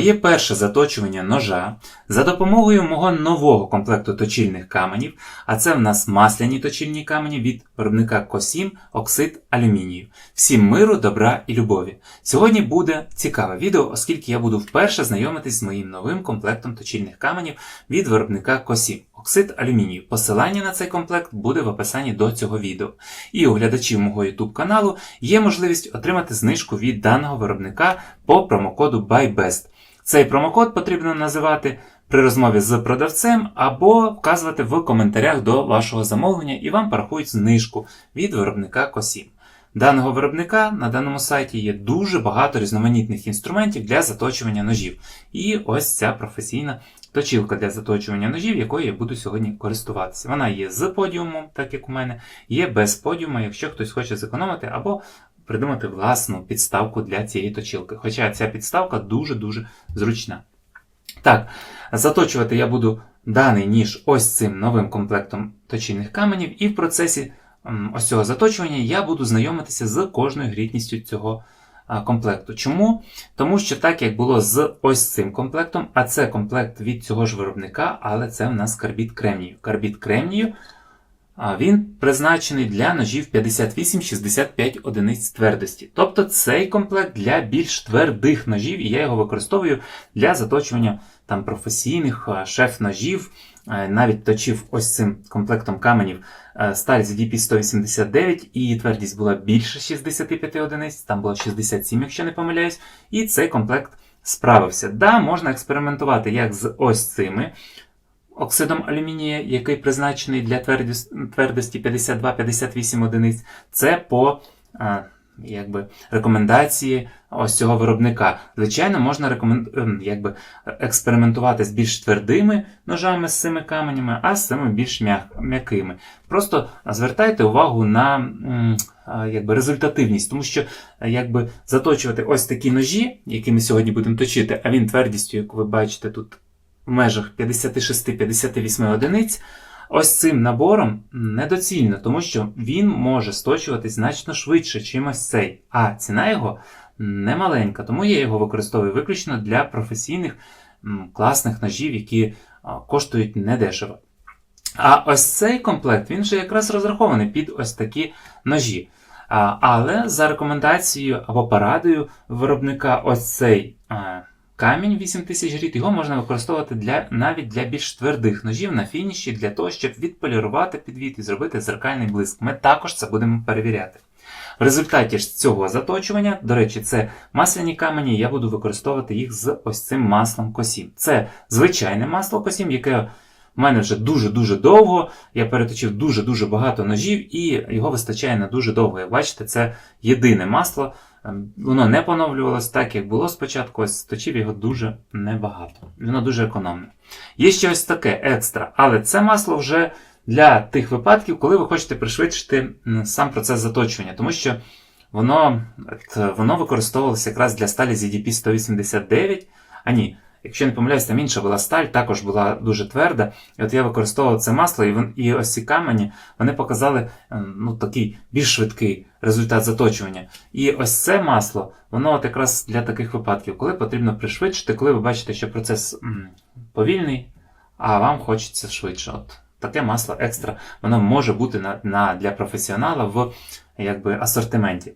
моє перше заточування ножа за допомогою мого нового комплекту точильних каменів, а це в нас масляні точильні камені від виробника Косім оксид алюмінію. Всім миру, добра і любові. Сьогодні буде цікаве відео, оскільки я буду вперше знайомитись з моїм новим комплектом точильних каменів від виробника Косім. Оксид алюмінію. Посилання на цей комплект буде в описанні до цього відео. І у глядачів мого YouTube каналу є можливість отримати знижку від даного виробника по промокоду BuyBest. Цей промокод потрібно називати при розмові з продавцем або вказувати в коментарях до вашого замовлення, і вам порахують знижку від виробника Косім. Даного виробника на даному сайті є дуже багато різноманітних інструментів для заточування ножів. І ось ця професійна точилка для заточування ножів, якою я буду сьогодні користуватися. Вона є з подіумом, так як у мене, є без подіума, якщо хтось хоче зекономити або придумати власну підставку для цієї точилки. Хоча ця підставка дуже-дуже зручна. Так, заточувати я буду даний ніж ось цим новим комплектом точильних каменів, і в процесі ось цього заточування я буду знайомитися з кожною грітністю цього комплекту. Чому? Тому що так як було з ось цим комплектом, а це комплект від цього ж виробника, але це в нас карбід кремнію. Карбід кремнію а, він призначений для ножів 58-65 одиниць твердості. Тобто цей комплект для більш твердих ножів, і я його використовую для заточування там, професійних шеф-ножів. Е, Навіть точив ось цим комплектом каменів е, сталь ZDP 189, і твердість була більше 65 одиниць, там було 67, якщо не помиляюсь, і цей комплект справився. Да, можна експериментувати як з ось цими оксидом алюмінія, який призначений для твердості 52-58 одиниць, це по е, якби, рекомендації ось цього виробника. Звичайно, можна ем, якби, експериментувати з більш твердими ножами з цими каменями, а з цими більш м'якими. Просто звертайте увагу на якби, результативність, тому що е, якби, заточувати ось такі ножі, які ми сьогодні будемо точити, а він твердістю, як ви бачите, тут в межах 56-58 одиниць. Ось цим набором недоцільно, тому що він може сточуватись значно швидше, чим ось цей. А ціна його немаленька, тому я його використовую виключно для професійних класних ножів, які коштують недешево. А ось цей комплект він вже якраз розрахований під ось такі ножі. Але за рекомендацією або порадою виробника ось цей а, камінь 8000 гріт, його можна використовувати для, навіть для більш твердих ножів на фініші, для того, щоб відполірувати підвід і зробити зеркальний блиск. Ми також це будемо перевіряти. В результаті ж цього заточування, до речі, це масляні камені, я буду використовувати їх з ось цим маслом косім. Це звичайне масло косім, яке в мене вже дуже-дуже довго. Я переточив дуже-дуже багато ножів, і його вистачає на дуже довго. Як бачите, це єдине масло. Ем, Воно не поновлювалось так, як було спочатку, ось точив його дуже небагато. Воно дуже економне. Є ще ось таке екстра, але це масло вже для тих випадків, коли ви хочете пришвидшити сам процес заточування, тому що воно, воно використовувалося якраз для сталі ZDP 189. А ні, якщо не помиляюсь, там інша була сталь, також була дуже тверда. І от я використовував це масло, і, вон- і ось ці камені вони показали ем, ну, такий більш швидкий результат заточування. І ось це масло, воно от якраз для таких випадків, коли потрібно пришвидшити, коли ви бачите, що процес м, повільний, а вам хочеться швидше. От таке масло екстра, воно може бути на, на, для професіонала в якби, асортименті.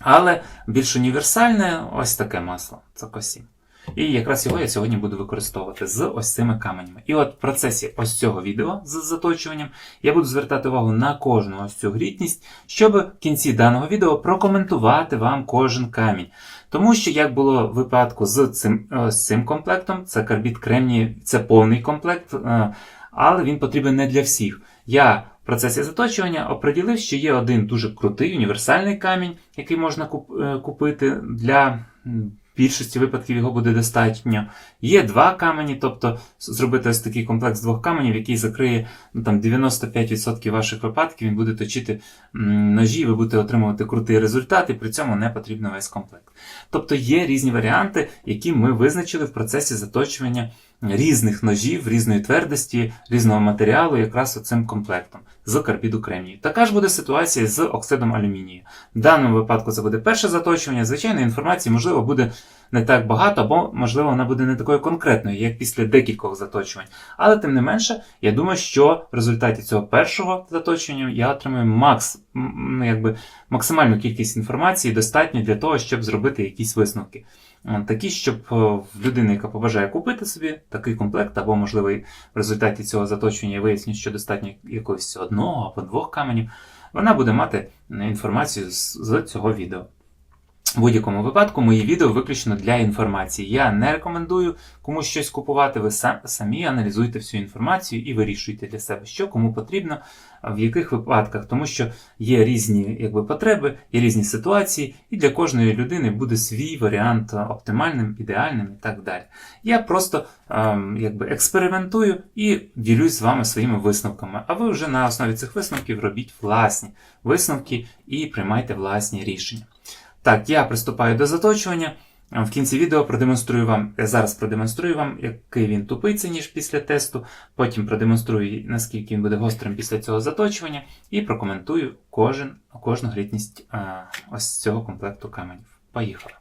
Але більш універсальне ось таке масло. Це косім. І якраз його я сьогодні буду використовувати з ось цими каменями. І от в процесі ось цього відео з заточуванням я буду звертати увагу на кожну ось цю грітність, щоб в кінці даного відео прокоментувати вам кожен камінь. Тому що, як було в випадку з цим, е, з цим комплектом, це карбід кремній, це повний комплект, е, але він потрібен не для всіх. Я в процесі заточування оприділив, що є один дуже крутий універсальний камінь, який можна е, купити для м, більшості випадків його буде достатньо. Є два камені, тобто зробити ось такий комплекс двох каменів, який закриє ну, там, 95% ваших випадків, він буде точити ножі, ви будете отримувати крутий результат, і при цьому не потрібно весь комплект. Тобто є різні варіанти, які ми визначили в процесі заточування різних ножів, різної твердості, різного матеріалу, якраз цим комплектом з карбіду кремнію. Така ж буде ситуація з оксидом алюмінію. В даному випадку це буде перше заточування. Звичайно, інформації, можливо, буде не так багато, або, можливо, вона буде не такою конкретною, як після декількох заточувань. Але тим не менше, я думаю, що в результаті цього першого заточення я отримую макс, ну, якби, максимальну кількість інформації, достатньо для того, щоб зробити якісь висновки. Е, Такі, щоб е, в людини, яка побажає купити собі такий комплект, або, можливо, в результаті цього заточення я виясню, що достатньо якогось одного або двох каменів, вона буде мати е, інформацію з, з цього відео. В будь-якому випадку мої відео виключно для інформації. Я не рекомендую комусь щось купувати. Ви сам- самі аналізуйте всю інформацію і вирішуйте для себе, що кому потрібно, в яких випадках, тому що є різні якби, потреби, є різні ситуації, і для кожної людини буде свій варіант оптимальним, ідеальним і так далі. Я просто ем, якби, експериментую і ділюсь з вами своїми висновками. А ви вже на основі цих висновків робіть власні висновки і приймайте власні рішення. Так, я приступаю до заточування. В кінці відео продемонструю вам, я зараз продемонструю вам, який він тупиться, ніж після тесту. Потім продемонструю, наскільки він буде гострим після цього заточування, і прокоментую кожен, кожну грітність а, ось цього комплекту каменів. Поїхали.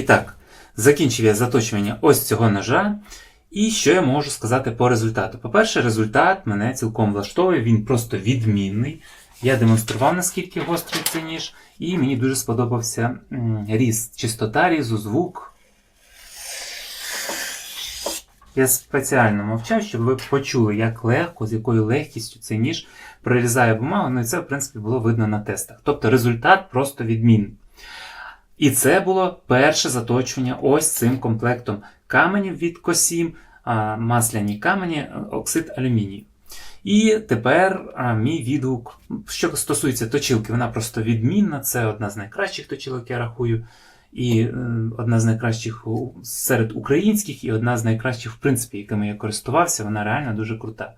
І так, закінчив я заточування ось цього ножа. І що я можу сказати по результату? По-перше, результат мене цілком влаштовує, він просто відмінний. Я демонстрував, наскільки гострий цей ніж, і мені дуже сподобався різ, чистота різу, звук. Я спеціально мовчав, щоб ви почули, як легко, з якою легкістю цей ніж прорізає бумагу. Ну і це, в принципі, було видно на тестах. Тобто результат просто відмінний. І це було перше заточування ось цим комплектом каменів від Косім, масляні камені, е, оксид алюмінію. І тепер а, мій відгук, що стосується точилки, вона просто відмінна. Це одна з найкращих точилок, я рахую. І е, одна з найкращих серед українських, і одна з найкращих, в принципі, якими я користувався, вона реально дуже крута.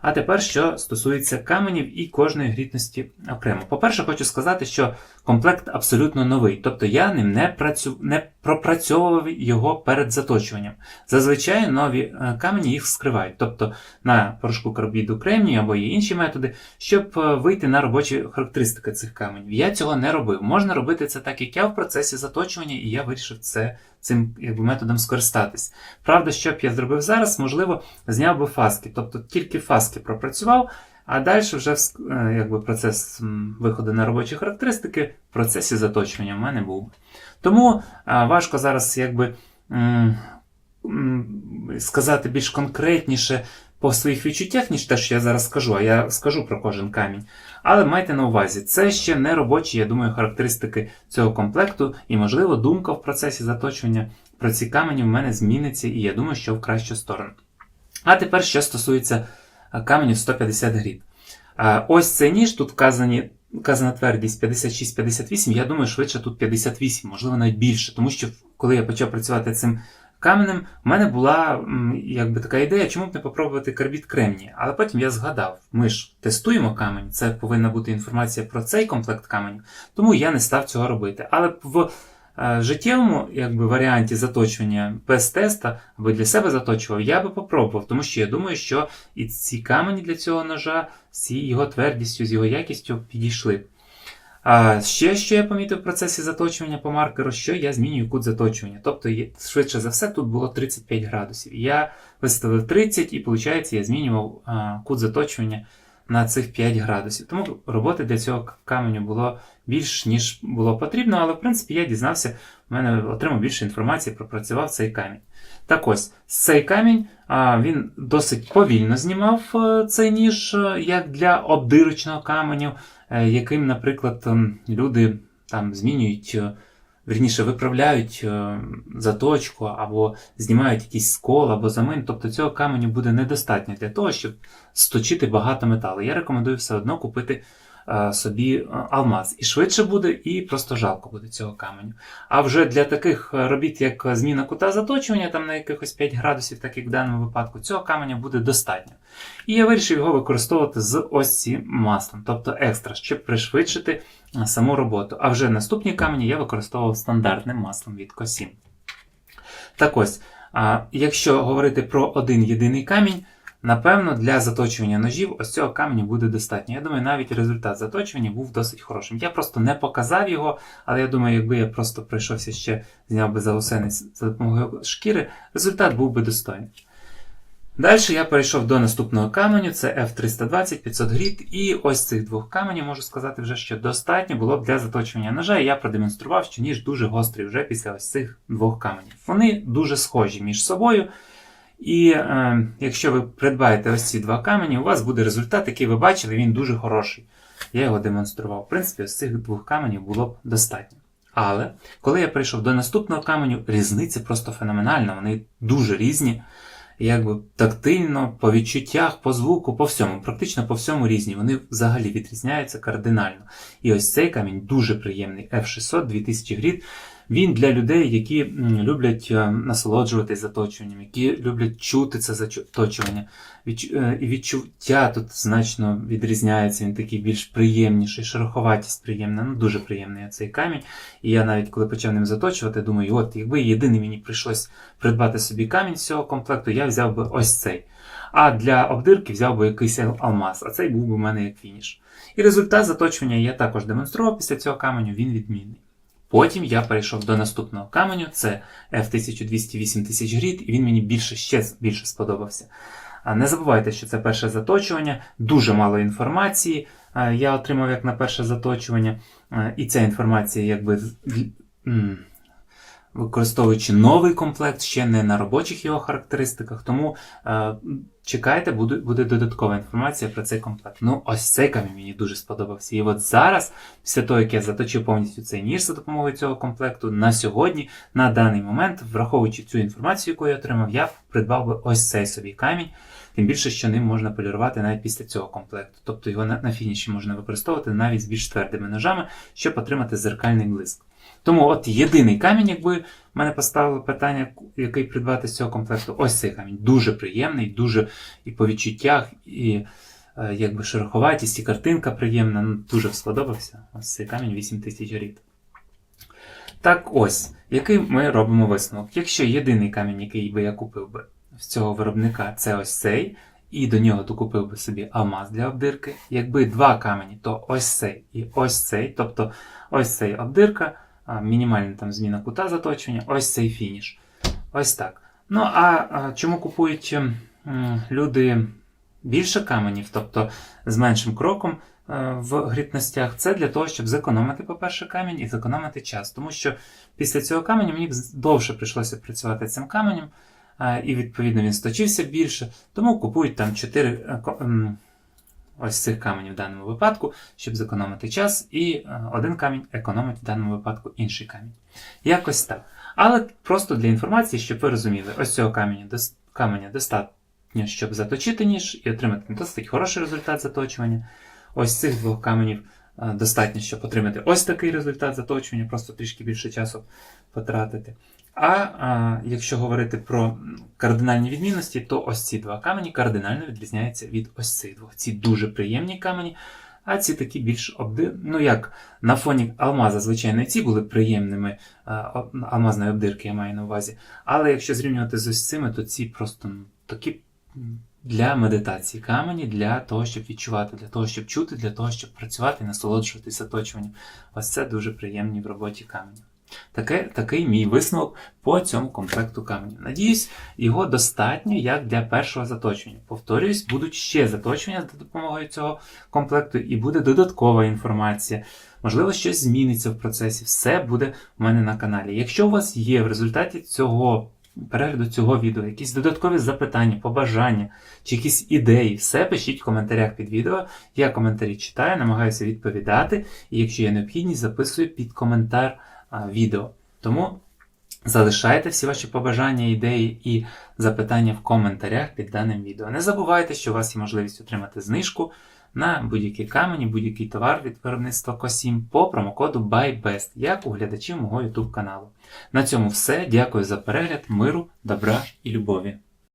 А тепер, що стосується каменів і кожної грітності окремо. По-перше, хочу сказати, що комплект абсолютно новий, тобто я ним не, працю... не пропрацьовував його перед заточуванням. Зазвичай нові е, камені їх вскривають, тобто на порошку карбіду кремнію або є інші методи, щоб е, вийти на робочі характеристики цих каменів. Я цього не робив. Можна робити це так, як я в процесі заточування, і я вирішив це цим якби, методом скористатись. Правда, що б я зробив зараз, можливо, зняв би фаски, тобто тільки фаски пропрацював, а далі вже е, якби, процес виходу на робочі характеристики в процесі заточування в мене був. Тому важко зараз якби, сказати більш конкретніше по своїх відчуттях, ніж те, що я зараз скажу, а я скажу про кожен камінь. Але майте на увазі, це ще не робочі, я думаю, характеристики цього комплекту, і, можливо, думка в процесі заточування про ці камені в мене зміниться, і я думаю, що в кращу сторону. А тепер, що стосується каменів 150 грід. А, Ось цей ніж, тут вказані, вказана твердість 56-58, я думаю, швидше тут 58, можливо, навіть більше, тому що коли я почав працювати цим каменем, в мене була якби така ідея, чому б не попробувати карбід кремнія. Але потім я згадав, ми ж тестуємо камень, це повинна бути інформація про цей комплект каменів, тому я не став цього робити. Але в е, життєвому якби, варіанті заточування без теста, або для себе заточував, я би попробував, тому що я думаю, що і ці камені для цього ножа з його твердістю, з його якістю підійшли. А ще, що я помітив в процесі заточування по маркеру, що я змінюю кут заточування. Тобто, швидше за все, тут було 35 градусів. Я виставив 30 і, виходить, я змінював кут заточування на цих 5 градусів. Тому роботи для цього каменю було більш, ніж було потрібно, але в принципі я дізнався, в мене отримав більше інформації, пропрацював цей камінь. Так ось, цей камінь він досить повільно знімав е, цей ніж, е, як для обдирочного каменю, е, яким, наприклад, люди там змінюють, вірніше виправляють заточку або знімають якийсь скол або замин. Тобто цього каменю буде недостатньо для того, щоб сточити багато металу. Я рекомендую все одно купити собі е, алмаз. І швидше буде, і просто жалко буде цього каменю. А вже для таких е, робіт, як зміна кута заточування, там на якихось 5 градусів, так як в даному випадку, цього каменя буде достатньо. І я вирішив його використовувати з ось цим маслом, тобто екстра, щоб пришвидшити е, саму роботу. А вже наступні камені я використовував стандартним маслом від Косім. Так ось, якщо говорити про один єдиний камінь, напевно, для заточування ножів ось цього каменю буде достатньо. Я думаю, навіть результат заточування був досить хорошим. Я просто не показав його, але я думаю, якби я просто пройшовся ще, зняв би заусенець за допомогою шкіри, результат був би достойний. Далі я перейшов до наступного каменю, це F320 500 гріт, і ось цих двох каменів можу сказати вже, що достатньо було б для заточування ножа, і я продемонстрував, що ніж дуже гострий вже після ось цих двох каменів. Вони дуже схожі між собою. І е, якщо ви придбаєте ось ці два камені, у вас буде результат, який ви бачили, він дуже хороший. Я його демонстрував. В принципі, ось цих двох каменів було б достатньо. Але коли я прийшов до наступного каменю, різниця просто феноменальна, вони дуже різні якби тактильно, по відчуттях, по звуку, по всьому, практично по всьому різні. Вони взагалі відрізняються кардинально. І ось цей камінь дуже приємний. F600 2000 гріт. Він для людей, які люблять е, насолоджуватись заточуванням, які люблять чути це заточування. Е, І відчуття тут значно відрізняється. Він такий більш приємніший, шероховатість приємна. Ну, дуже приємний цей камінь. І я навіть коли почав ним заточувати, думаю, от якби єдиний мені прийшлось придбати собі камінь з цього комплекту, я взяв би ось цей. А для обдирки взяв би якийсь алмаз, а цей був би у мене як фініш. І результат заточування я також демонстрував після цього каменю, він відмінний. Потім я перейшов до наступного каменю, це F1208 тисяч грід, і він мені більше ще більше сподобався. А Не забувайте, що це перше заточування, дуже мало інформації е, я отримав як на перше заточування, Е, і ця інформація, якби використовуючи новий комплект, ще не на робочих його характеристиках. Тому е, чекайте, буде, буде додаткова інформація про цей комплект. Ну, ось цей камінь мені дуже сподобався. І от зараз, після того, як я заточив повністю цей ніж за допомогою цього комплекту, на сьогодні, на даний момент, враховуючи цю інформацію, яку я отримав, я придбав би ось цей собі камінь. Тим більше, що ним можна полірувати навіть після цього комплекту. Тобто його на, на фініші можна використовувати навіть з більш твердими ножами, щоб отримати зеркальний блиск. Тому от єдиний камінь, якби мене поставило питання, який придбати з цього комплекту, ось цей камінь. Дуже приємний, дуже і по відчуттях, і е, якби шероховатість, і картинка приємна. Ну, дуже сподобався. Ось цей камінь 8000 грід. Так ось, який ми робимо висновок. Якщо єдиний камінь, який би я купив би з цього виробника, це ось цей, і до нього докупив би собі алмаз для обдирки. Якби два камені, то ось цей і ось цей, тобто ось цей обдирка, мінімальна там зміна кута заточення, ось цей фініш. Ось так. Ну а, чому купують ем, люди більше каменів, тобто з меншим кроком е, в грітностях, це для того, щоб зекономити, по-перше, камінь і зекономити час. Тому що після цього каменю мені б довше прийшлося працювати цим каменем, е, і відповідно він сточився більше, тому купують там 4 ось цих каменів в даному випадку, щоб зекономити час, і е, один камінь економить в даному випадку інший камінь. Якось так. Але просто для інформації, щоб ви розуміли, ось цього каменя, каменя достатньо, щоб заточити ніж і отримати досить хороший результат заточування. Ось цих двох каменів е, достатньо, щоб отримати ось такий результат заточування, просто трішки більше часу потратити. А, а якщо говорити про кардинальні відмінності, то ось ці два камені кардинально відрізняються від ось цих двох. Ці дуже приємні камені, а ці такі більш обди... Ну як на фоні алмаза, звичайно, ці були приємними алмазної обдирки, я маю на увазі. Але якщо зрівнювати з ось цими, то ці просто ну, такі для медитації камені, для того, щоб відчувати, для того, щоб чути, для того, щоб працювати і насолоджуватися оточуванням. Ось це дуже приємні в роботі камені. Таке, такий мій висновок по цьому комплекту каменів. Надіюсь, його достатньо як для першого заточення. Повторюсь, будуть ще заточення за допомогою цього комплекту, і буде додаткова інформація. Можливо, щось зміниться в процесі. Все буде у мене на каналі. Якщо у вас є в результаті цього перегляду цього відео якісь додаткові запитання, побажання чи якісь ідеї, все пишіть в коментарях під відео. Я коментарі читаю, намагаюся відповідати, і якщо є необхідність, записую під коментар відео. Тому залишайте всі ваші побажання, ідеї і запитання в коментарях під даним відео. Не забувайте, що у вас є можливість отримати знижку на будь-які камені, будь-який товар від виробництва Косім по промокоду BuyBest, як у глядачів мого YouTube каналу. На цьому все. Дякую за перегляд, миру, добра і любові.